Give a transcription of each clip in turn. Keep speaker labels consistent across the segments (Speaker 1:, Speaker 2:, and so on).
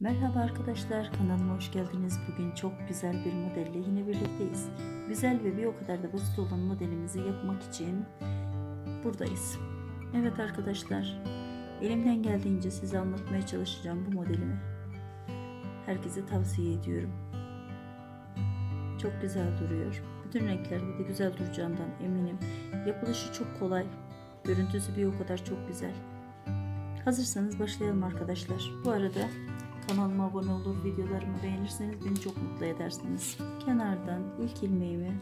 Speaker 1: Merhaba arkadaşlar kanalıma hoş geldiniz. Bugün çok güzel bir modelle yine birlikteyiz. Güzel ve bir o kadar da basit olan modelimizi yapmak için buradayız. Evet arkadaşlar elimden geldiğince size anlatmaya çalışacağım bu modelimi. Herkese tavsiye ediyorum. Çok güzel duruyor. Bütün renklerde de güzel duracağından eminim. Yapılışı çok kolay. Görüntüsü bir o kadar çok güzel. Hazırsanız başlayalım arkadaşlar. Bu arada kanalıma abone olur, videolarımı beğenirseniz beni çok mutlu edersiniz. Kenardan ilk ilmeğimi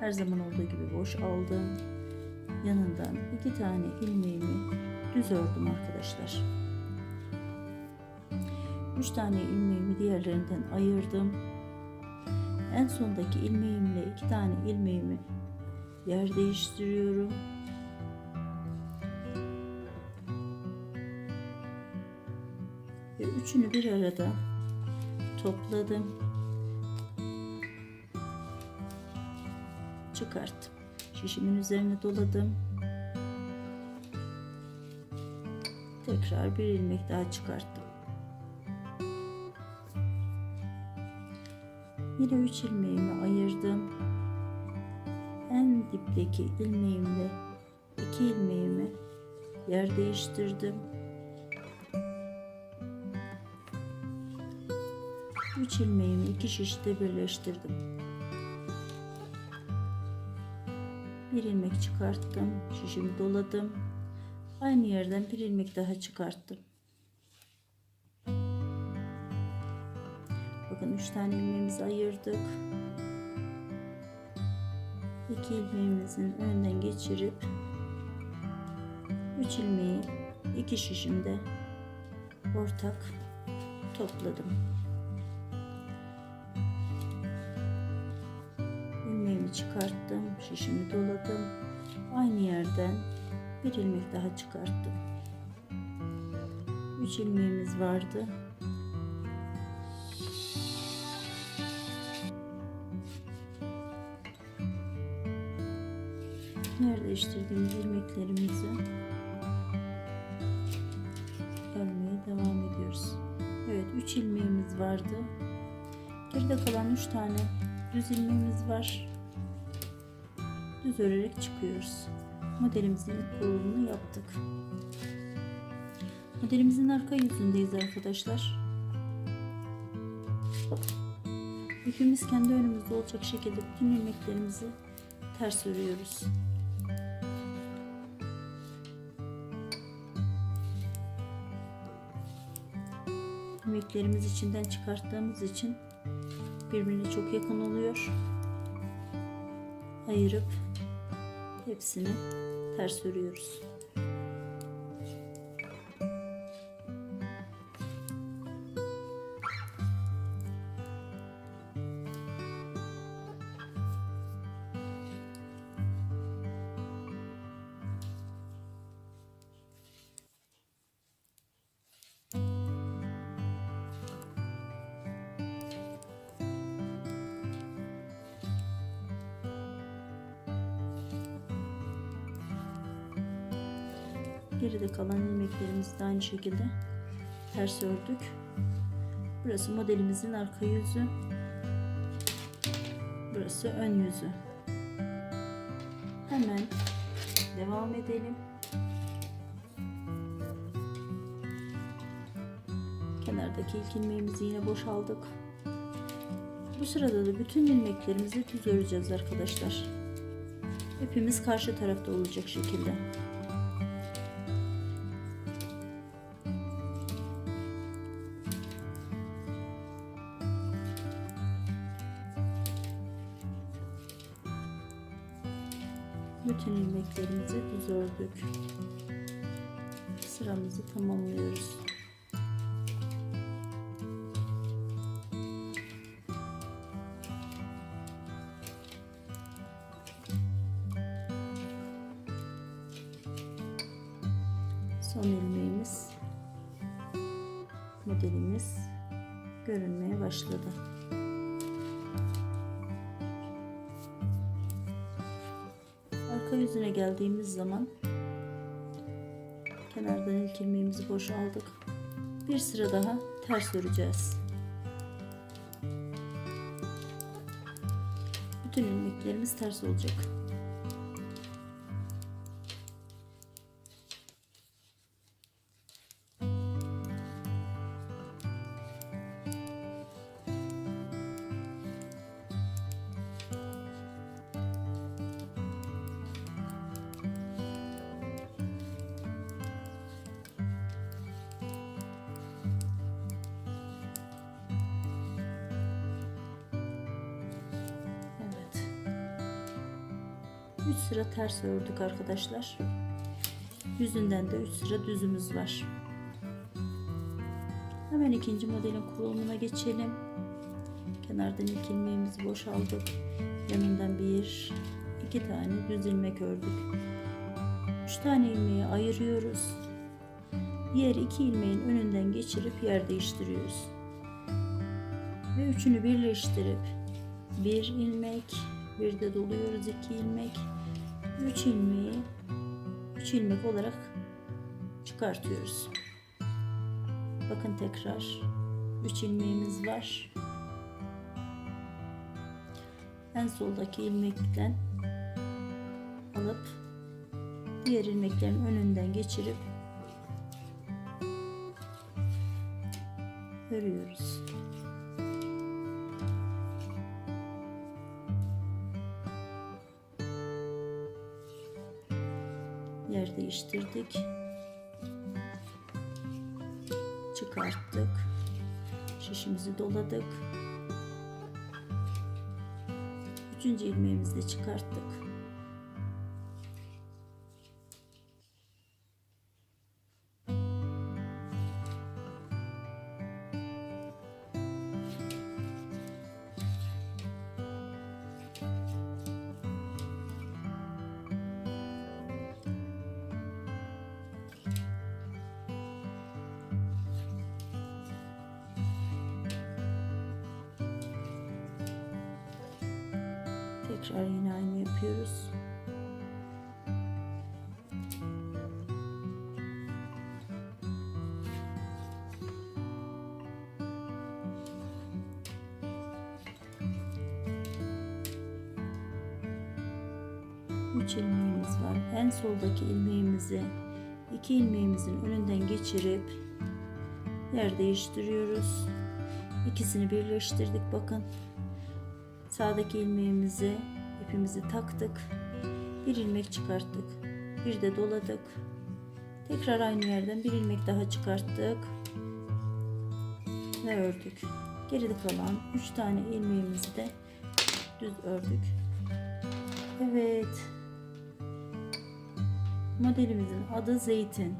Speaker 1: her zaman olduğu gibi boş aldım. Yanından iki tane ilmeğimi düz ördüm arkadaşlar. Üç tane ilmeğimi diğerlerinden ayırdım. En sondaki ilmeğimle iki tane ilmeğimi yer değiştiriyorum. Üçünü bir arada topladım. Çıkarttım. Şişimin üzerine doladım. Tekrar bir ilmek daha çıkarttım. Yine üç ilmeğimi ayırdım. En dipteki ilmeğimle iki ilmeğimi yer değiştirdim. 3 ilmeğimi iki şişte birleştirdim. Bir ilmek çıkarttım. Şişimi doladım. Aynı yerden bir ilmek daha çıkarttım. Bakın 3 tane ilmeğimizi ayırdık. 2 ilmeğimizin önden geçirip 3 ilmeği iki şişimde ortak topladım. Çıkarttım, şişimi doladım. Aynı yerden bir ilmek daha çıkarttım. Üç ilmeğimiz vardı. Yer değiştirdiğimiz ilmeklerimizi örmeye devam ediyoruz. Evet, üç ilmeğimiz vardı. Geride kalan üç tane düz ilmeğimiz var. Örerek çıkıyoruz. Modelimizin ilk yaptık. Modelimizin arka yüzündeyiz arkadaşlar. İpimiz kendi önümüzde olacak şekilde bütün ilmeklerimizi ters örüyoruz. İlmeklerimiz içinden çıkarttığımız için birbirine çok yakın oluyor. Ayırıp hepsini ters örüyoruz. Geride kalan ilmeklerimizi de aynı şekilde ters ördük. Burası modelimizin arka yüzü. Burası ön yüzü. Hemen devam edelim. Kenardaki ilk ilmeğimizi yine boşaldık. Bu sırada da bütün ilmeklerimizi düz öreceğiz arkadaşlar. İpimiz karşı tarafta olacak şekilde. Bütün ilmeklerimizi düz ördük. Sıramızı tamamlıyoruz. Son ilmeğimiz modelimiz görünmeye başladı. Yüzüne geldiğimiz zaman kenardan ilk ilmeğimizi boşaldık. Bir sıra daha ters öreceğiz. Bütün ilmeklerimiz ters olacak. 3 sıra ters ördük arkadaşlar. Yüzünden de 3 sıra düzümüz var. Hemen ikinci modelin kurulumuna geçelim. Kenardan ilk ilmeğimizi boşaldık. Yanından bir, iki tane düz ilmek ördük. Üç tane ilmeği ayırıyoruz. Diğer iki ilmeğin önünden geçirip yer değiştiriyoruz. Ve üçünü birleştirip bir ilmek, bir de doluyoruz iki ilmek, üç ilmeği üç ilmek olarak çıkartıyoruz. Bakın tekrar 3 ilmeğimiz var. En soldaki ilmekten alıp diğer ilmeklerin önünden geçirip örüyoruz. Yer değiştirdik. çıkarttık. Şişimizi doladık. Üçüncü ilmeğimizi de çıkarttık. Tekrar yine aynı yapıyoruz. Üç ilmeğimiz var. En soldaki ilmeğimizi iki ilmeğimizin önünden geçirip yer değiştiriyoruz. İkisini birleştirdik bakın. Sağdaki ilmeğimizi ipimizi taktık. Bir ilmek çıkarttık. Bir de doladık. Tekrar aynı yerden bir ilmek daha çıkarttık. Ve ördük. Geride kalan 3 tane ilmeğimizi de düz ördük. Evet. Modelimizin adı zeytin.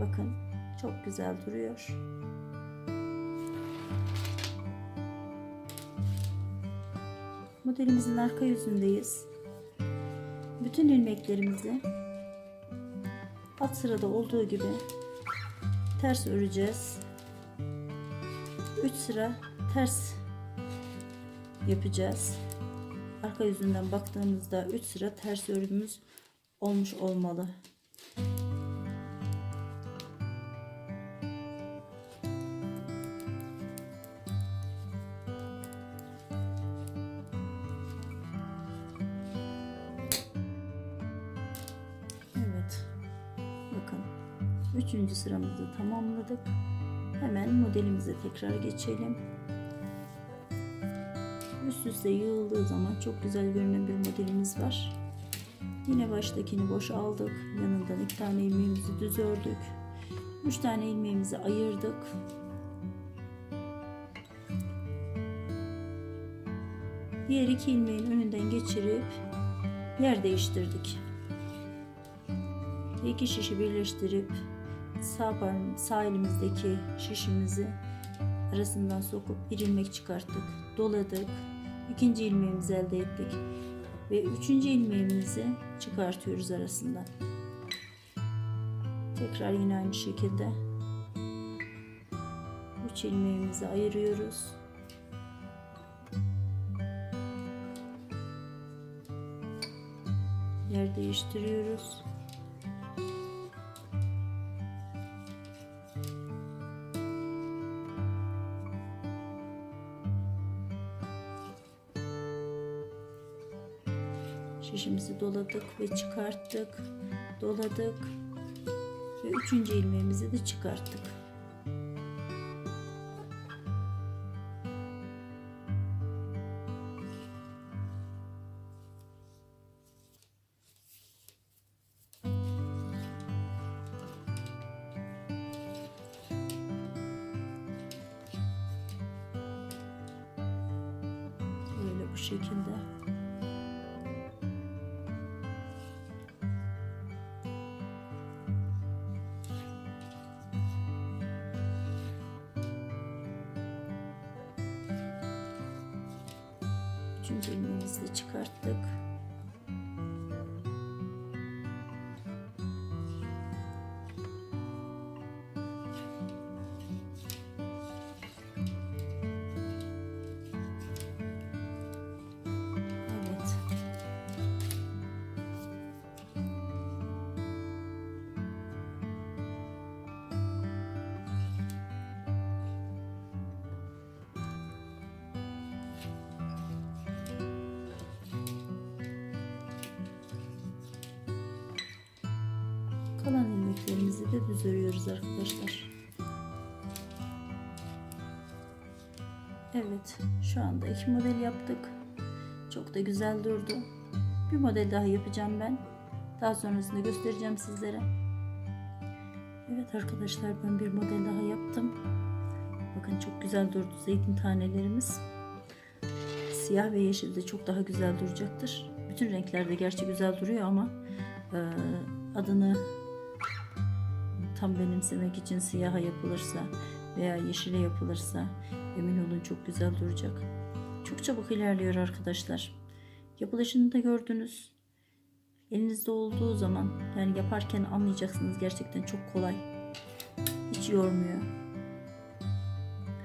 Speaker 1: Bakın çok güzel duruyor. Modelimizin arka yüzündeyiz. Bütün ilmeklerimizi alt sırada olduğu gibi ters öreceğiz. 3 sıra ters yapacağız. Arka yüzünden baktığımızda 3 sıra ters örümümüz olmuş olmalı. Üçüncü sıramızı tamamladık. Hemen modelimize tekrar geçelim. Üst üste yığıldığı zaman çok güzel görünen bir modelimiz var. Yine baştakini boş aldık. Yanından iki tane ilmeğimizi düz ördük. Üç tane ilmeğimizi ayırdık. Diğer iki ilmeğin önünden geçirip yer değiştirdik. İki şişi birleştirip sağ, parm- sağ elimizdeki şişimizi arasından sokup bir ilmek çıkarttık. Doladık. İkinci ilmeğimizi elde ettik. Ve üçüncü ilmeğimizi çıkartıyoruz arasından. Tekrar yine aynı şekilde. Üç ilmeğimizi ayırıyoruz. Yer değiştiriyoruz. Doladık ve çıkarttık. Doladık. Ve üçüncü ilmeğimizi de çıkarttık. Böyle bu şekilde. Kalan ilmeklerimizi de düz örüyoruz arkadaşlar. Evet, şu anda iki model yaptık. Çok da güzel durdu. Bir model daha yapacağım ben. Daha sonrasında göstereceğim sizlere. Evet arkadaşlar ben bir model daha yaptım. Bakın çok güzel durdu zeytin tanelerimiz. Siyah ve yeşil de çok daha güzel duracaktır. Bütün renklerde gerçi güzel duruyor ama e, adını tam benimsemek için siyaha yapılırsa veya yeşile yapılırsa emin olun çok güzel duracak. Çok çabuk ilerliyor arkadaşlar. Yapılışını da gördünüz. Elinizde olduğu zaman yani yaparken anlayacaksınız gerçekten çok kolay. Hiç yormuyor.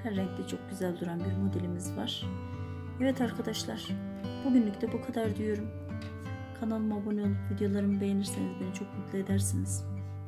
Speaker 1: Her renkte çok güzel duran bir modelimiz var. Evet arkadaşlar bugünlük de bu kadar diyorum. Kanalıma abone olup videolarımı beğenirseniz beni çok mutlu edersiniz.